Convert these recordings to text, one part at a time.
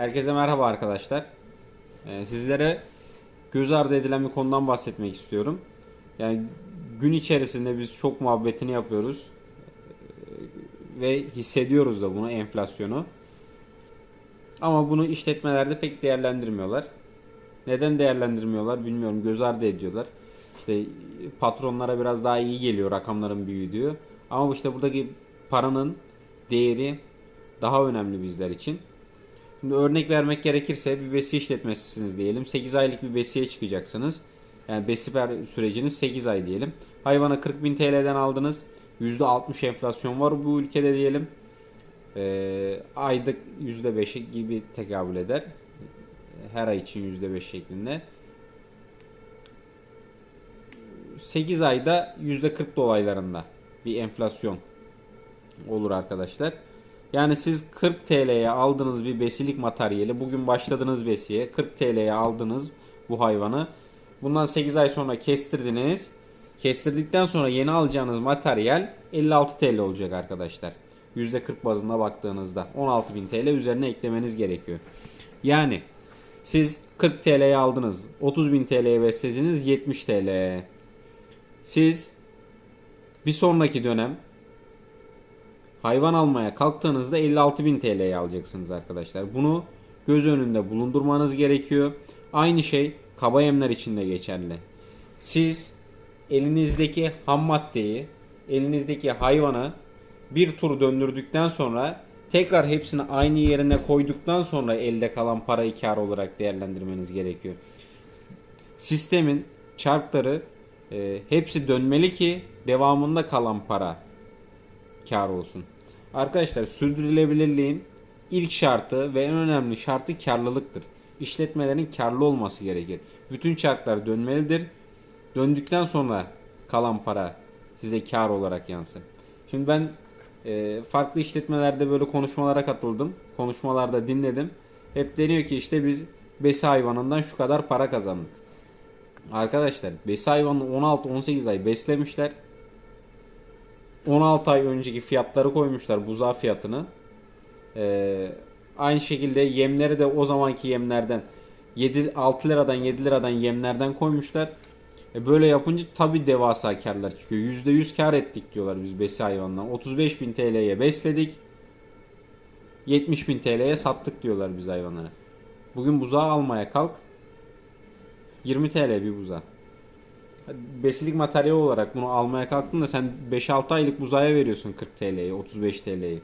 Herkese merhaba arkadaşlar. Ee, sizlere göz ardı edilen bir konudan bahsetmek istiyorum. Yani gün içerisinde biz çok muhabbetini yapıyoruz. Ee, Ve hissediyoruz da bunu enflasyonu. Ama bunu işletmelerde pek değerlendirmiyorlar. Neden değerlendirmiyorlar bilmiyorum. Göz ardı ediyorlar. İşte patronlara biraz daha iyi geliyor rakamların büyüdüğü. Ama işte buradaki paranın değeri daha önemli bizler için. Şimdi örnek vermek gerekirse bir besi işletmesisiniz diyelim. 8 aylık bir besiye çıkacaksınız. Yani besiper süreciniz 8 ay diyelim. Hayvana 40.000 TL'den aldınız. %60 enflasyon var bu ülkede diyelim. Ee, aylık %5 gibi tekabül eder. Her ay için %5 şeklinde. 8 ayda %40 dolaylarında bir enflasyon olur arkadaşlar. Yani siz 40 TL'ye aldığınız bir besilik materyali bugün başladınız besiye 40 TL'ye aldınız bu hayvanı. Bundan 8 ay sonra kestirdiniz. Kestirdikten sonra yeni alacağınız materyal 56 TL olacak arkadaşlar. %40 bazında baktığınızda 16.000 TL üzerine eklemeniz gerekiyor. Yani siz 40 TL'ye aldınız. 30.000 TL'ye beslediniz 70 TL. Siz bir sonraki dönem hayvan almaya kalktığınızda 56.000 TL'ye alacaksınız arkadaşlar. Bunu göz önünde bulundurmanız gerekiyor. Aynı şey kaba yemler için de geçerli. Siz elinizdeki ham maddeyi, elinizdeki hayvanı bir tur döndürdükten sonra tekrar hepsini aynı yerine koyduktan sonra elde kalan parayı kar olarak değerlendirmeniz gerekiyor. Sistemin çarkları e, hepsi dönmeli ki devamında kalan para kar olsun. Arkadaşlar sürdürülebilirliğin ilk şartı ve en önemli şartı karlılıktır. İşletmelerin karlı olması gerekir. Bütün çarklar dönmelidir. Döndükten sonra kalan para size kar olarak yansın. Şimdi ben e, farklı işletmelerde böyle konuşmalara katıldım. Konuşmalarda dinledim. Hep deniyor ki işte biz besi hayvanından şu kadar para kazandık. Arkadaşlar besi hayvanını 16-18 ay beslemişler. 16 ay önceki fiyatları koymuşlar buzağı fiyatını. Ee, aynı şekilde yemleri de o zamanki yemlerden 7 6 liradan 7 liradan yemlerden koymuşlar. E böyle yapınca tabi devasa karlar çıkıyor. %100 kar ettik diyorlar biz besi hayvandan. 35.000 TL'ye besledik. 70.000 TL'ye sattık diyorlar biz hayvanlara. Bugün buzağı almaya kalk. 20 TL bir buzağı besilik materyal olarak bunu almaya kalktın da sen 5-6 aylık buzaya veriyorsun 40 TL'yi 35 TL'yi.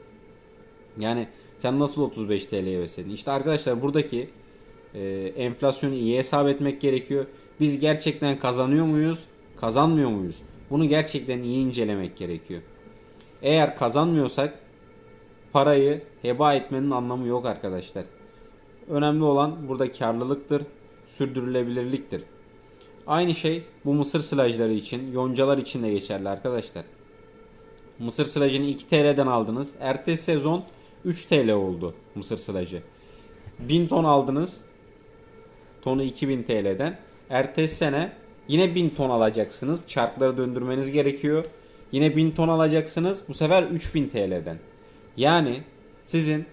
Yani sen nasıl 35 TL'ye besledin? İşte arkadaşlar buradaki e, enflasyonu iyi hesap etmek gerekiyor. Biz gerçekten kazanıyor muyuz? Kazanmıyor muyuz? Bunu gerçekten iyi incelemek gerekiyor. Eğer kazanmıyorsak parayı heba etmenin anlamı yok arkadaşlar. Önemli olan burada karlılıktır, sürdürülebilirliktir. Aynı şey bu mısır silajları için, yoncalar için de geçerli arkadaşlar. Mısır silajını 2 TL'den aldınız. Ertesi sezon 3 TL oldu mısır silajı. 1000 ton aldınız. Tonu 2000 TL'den. Ertesi sene yine 1000 ton alacaksınız. Çarkları döndürmeniz gerekiyor. Yine 1000 ton alacaksınız. Bu sefer 3000 TL'den. Yani sizin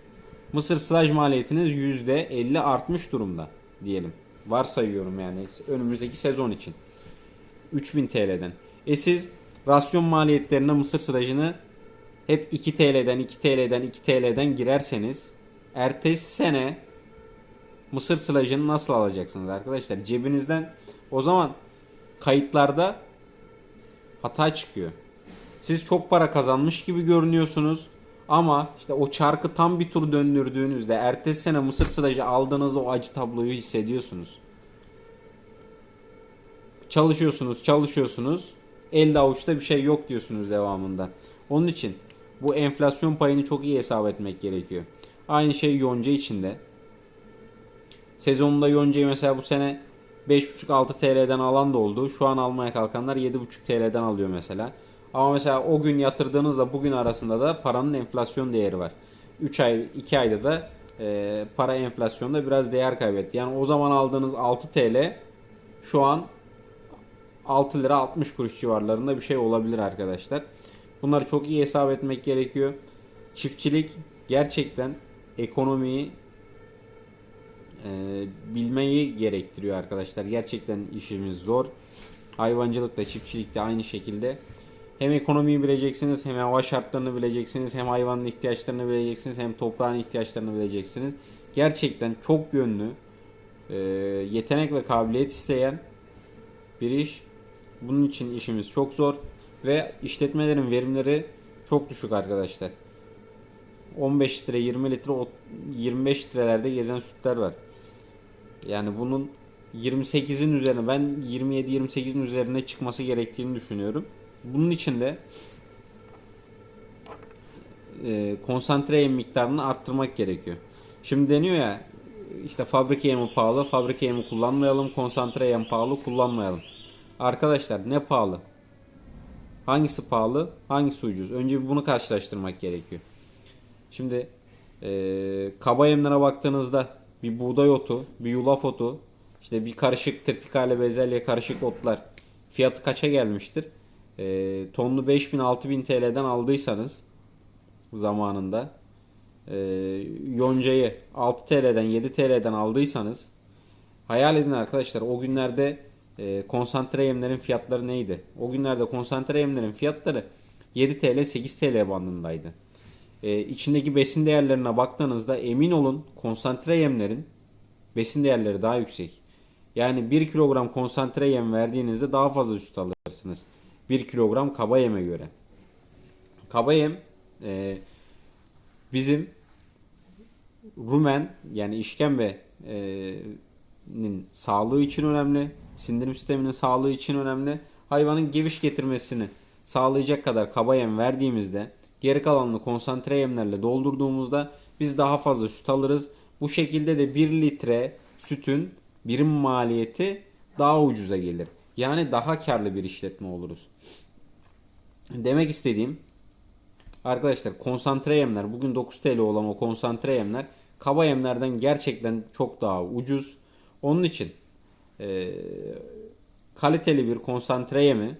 mısır silaj maliyetiniz %50 artmış durumda diyelim. Varsayıyorum yani önümüzdeki sezon için. 3000 TL'den. E siz rasyon maliyetlerine mısır sıracını hep 2 TL'den 2 TL'den 2 TL'den girerseniz ertesi sene mısır sılajını nasıl alacaksınız arkadaşlar? Cebinizden o zaman kayıtlarda hata çıkıyor. Siz çok para kazanmış gibi görünüyorsunuz. Ama işte o çarkı tam bir tur döndürdüğünüzde ertesi sene mısır sılacı aldığınızda o acı tabloyu hissediyorsunuz. Çalışıyorsunuz, çalışıyorsunuz. Elde avuçta bir şey yok diyorsunuz devamında. Onun için bu enflasyon payını çok iyi hesap etmek gerekiyor. Aynı şey yonca içinde. Sezonunda yoncayı mesela bu sene 5.5-6 TL'den alan da oldu. Şu an almaya kalkanlar 7.5 TL'den alıyor mesela. Ama mesela o gün yatırdığınızla bugün arasında da paranın enflasyon değeri var. 3 ay 2 ayda da e, para enflasyonda biraz değer kaybetti. Yani o zaman aldığınız 6 TL şu an 6 lira 60 kuruş civarlarında bir şey olabilir arkadaşlar. Bunları çok iyi hesap etmek gerekiyor. Çiftçilik gerçekten ekonomiyi e, bilmeyi gerektiriyor arkadaşlar. Gerçekten işimiz zor. Hayvancılıkta, çiftçilikte aynı şekilde. Hem ekonomiyi bileceksiniz, hem hava şartlarını bileceksiniz, hem hayvanın ihtiyaçlarını bileceksiniz, hem toprağın ihtiyaçlarını bileceksiniz. Gerçekten çok yönlü, e, yetenek ve kabiliyet isteyen bir iş. Bunun için işimiz çok zor ve işletmelerin verimleri çok düşük arkadaşlar. 15 litre, 20 litre, o- 25 litrelerde gezen sütler var. Yani bunun 28'in üzerine ben 27-28'in üzerine çıkması gerektiğini düşünüyorum. Bunun için de e, konsantre yem miktarını arttırmak gerekiyor. Şimdi deniyor ya işte fabrika yemi pahalı, fabrika yemi kullanmayalım, konsantre yem pahalı, kullanmayalım. Arkadaşlar ne pahalı? Hangisi pahalı, hangisi ucuz? Önce bunu karşılaştırmak gerekiyor. Şimdi e, kaba yemlere baktığınızda bir buğday otu, bir yulaf otu, işte bir karışık tritikale bezelye karışık otlar fiyatı kaça gelmiştir? E, tonlu 5000-6000 TL'den aldıysanız zamanında e, yoncayı 6 TL'den 7 TL'den aldıysanız hayal edin arkadaşlar o günlerde e, konsantre yemlerin fiyatları neydi? O günlerde konsantre yemlerin fiyatları 7 TL 8 TL bandındaydı. E, içindeki besin değerlerine baktığınızda emin olun konsantre yemlerin besin değerleri daha yüksek. Yani 1 kilogram konsantre yem verdiğinizde daha fazla süt alırsınız. 1 kilogram kaba yeme göre. Kaba yem e, bizim rumen yani işkembenin sağlığı için önemli. Sindirim sisteminin sağlığı için önemli. Hayvanın geviş getirmesini sağlayacak kadar kaba yem verdiğimizde geri kalanını konsantre yemlerle doldurduğumuzda biz daha fazla süt alırız. Bu şekilde de 1 litre sütün birim maliyeti daha ucuza gelir. Yani daha karlı bir işletme oluruz. Demek istediğim Arkadaşlar konsantre yemler bugün 9 TL olan o konsantre yemler kaba yemlerden gerçekten çok daha ucuz. Onun için e, kaliteli bir konsantre yemi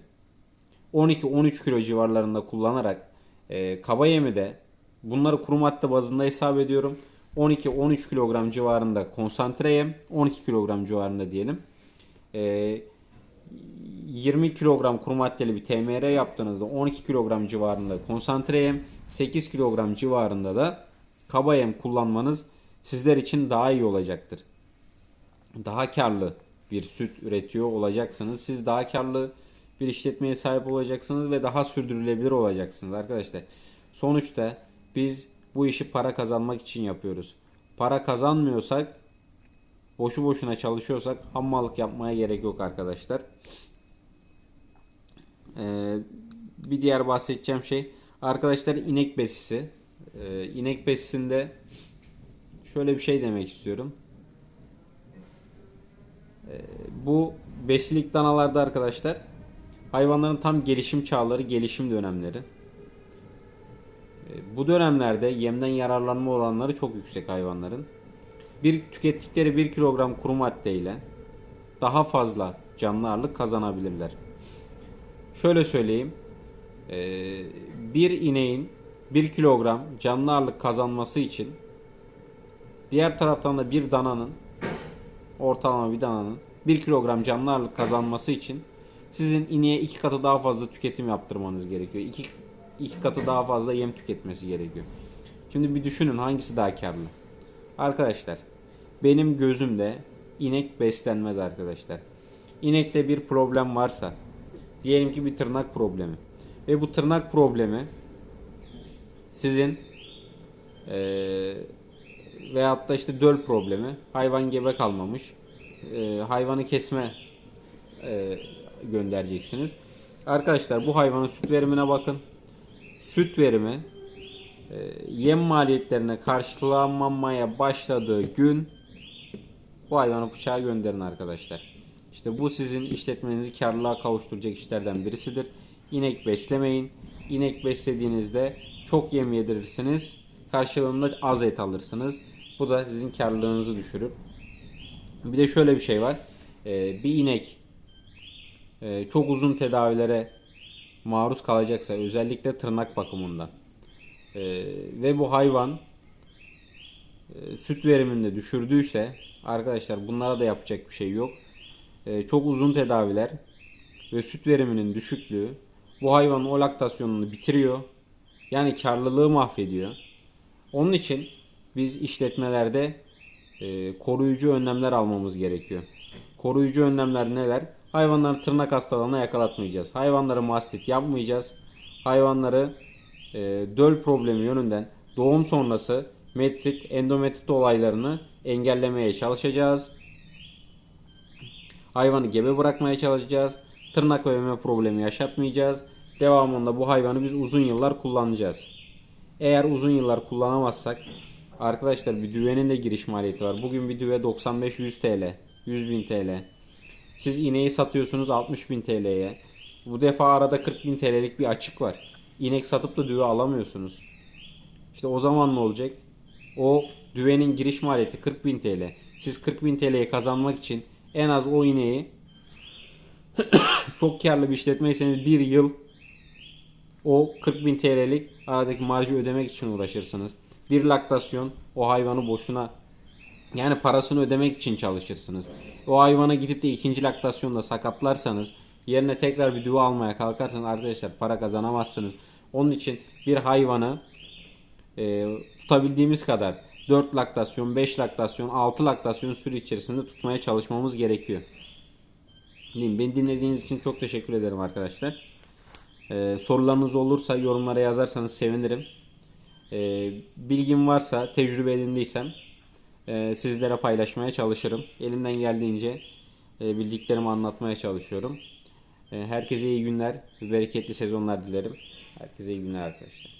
12-13 kilo civarlarında kullanarak e, kaba yemi de bunları kuru madde bazında hesap ediyorum. 12-13 kilogram civarında konsantre yem 12 kilogram civarında diyelim. E, 20 kilogram kuru maddeli bir TMR yaptığınızda 12 kilogram civarında konsantre yem, 8 kilogram civarında da kaba yem kullanmanız sizler için daha iyi olacaktır. Daha karlı bir süt üretiyor olacaksınız. Siz daha karlı bir işletmeye sahip olacaksınız ve daha sürdürülebilir olacaksınız arkadaşlar. Sonuçta biz bu işi para kazanmak için yapıyoruz. Para kazanmıyorsak boşu boşuna çalışıyorsak hammallık yapmaya gerek yok arkadaşlar. Ee, bir diğer bahsedeceğim şey arkadaşlar inek besisi. Ee, inek besisinde şöyle bir şey demek istiyorum. Ee, bu besilik danalarda arkadaşlar hayvanların tam gelişim çağları, gelişim dönemleri. Ee, bu dönemlerde yemden yararlanma oranları çok yüksek hayvanların. Bir tükettikleri 1 kilogram kuru madde ile daha fazla canlı ağırlık kazanabilirler. Şöyle söyleyeyim. Ee, bir ineğin 1 kilogram canlı ağırlık kazanması için diğer taraftan da bir dananın ortalama bir dananın 1 kilogram canlı ağırlık kazanması için sizin ineğe iki katı daha fazla tüketim yaptırmanız gerekiyor. İki, iki katı daha fazla yem tüketmesi gerekiyor. Şimdi bir düşünün hangisi daha karlı. Arkadaşlar benim gözümde inek beslenmez arkadaşlar. İnekte bir problem varsa Diyelim ki bir tırnak problemi. Ve bu tırnak problemi sizin ee, veyahut da işte döl problemi. Hayvan gebe kalmamış. E, hayvanı kesme e, göndereceksiniz. Arkadaşlar bu hayvanın süt verimine bakın. Süt verimi e, yem maliyetlerine karşılanmamaya başladığı gün bu hayvanı bıçağa gönderin arkadaşlar. İşte bu sizin işletmenizi karlılığa kavuşturacak işlerden birisidir. İnek beslemeyin. İnek beslediğinizde çok yem yedirirsiniz. Karşılığında az et alırsınız. Bu da sizin karlılığınızı düşürür. Bir de şöyle bir şey var. Ee, bir inek e, çok uzun tedavilere maruz kalacaksa özellikle tırnak bakımından e, ve bu hayvan e, süt veriminde düşürdüyse Arkadaşlar bunlara da yapacak bir şey yok. Ee, çok uzun tedaviler ve süt veriminin düşüklüğü bu hayvanın o laktasyonunu bitiriyor. Yani karlılığı mahvediyor. Onun için biz işletmelerde e, koruyucu önlemler almamız gerekiyor. Koruyucu önlemler neler? Hayvanları tırnak hastalığına yakalatmayacağız. Hayvanları mastit yapmayacağız. Hayvanları e, döl problemi yönünden doğum sonrası metrit, endometrit olaylarını engellemeye çalışacağız. Hayvanı gebe bırakmaya çalışacağız. Tırnak övme problemi yaşatmayacağız. Devamında bu hayvanı biz uzun yıllar kullanacağız. Eğer uzun yıllar kullanamazsak arkadaşlar bir düvenin de giriş maliyeti var. Bugün bir düve 95-100 TL, 100 bin TL. Siz ineği satıyorsunuz 60 bin TL'ye. Bu defa arada 40 bin TL'lik bir açık var. İnek satıp da düve alamıyorsunuz. İşte o zaman ne olacak? O düvenin giriş maliyeti 40 bin TL. Siz 40 bin TL'yi kazanmak için en az o ineği çok karlı bir işletmeyseniz bir yıl o 40 bin TL'lik aradaki marjı ödemek için uğraşırsınız. Bir laktasyon o hayvanı boşuna yani parasını ödemek için çalışırsınız. O hayvana gidip de ikinci laktasyonda sakatlarsanız yerine tekrar bir düve almaya kalkarsanız arkadaşlar para kazanamazsınız. Onun için bir hayvanı e, tutabildiğimiz kadar 4 laktasyon, 5 laktasyon, 6 laktasyon süre içerisinde tutmaya çalışmamız gerekiyor. Beni dinlediğiniz için çok teşekkür ederim arkadaşlar. Ee, sorularınız olursa yorumlara yazarsanız sevinirim. Ee, bilgim varsa, tecrübe edindiysem e, sizlere paylaşmaya çalışırım. Elimden geldiğince e, bildiklerimi anlatmaya çalışıyorum. E, herkese iyi günler, bereketli sezonlar dilerim. Herkese iyi günler arkadaşlar.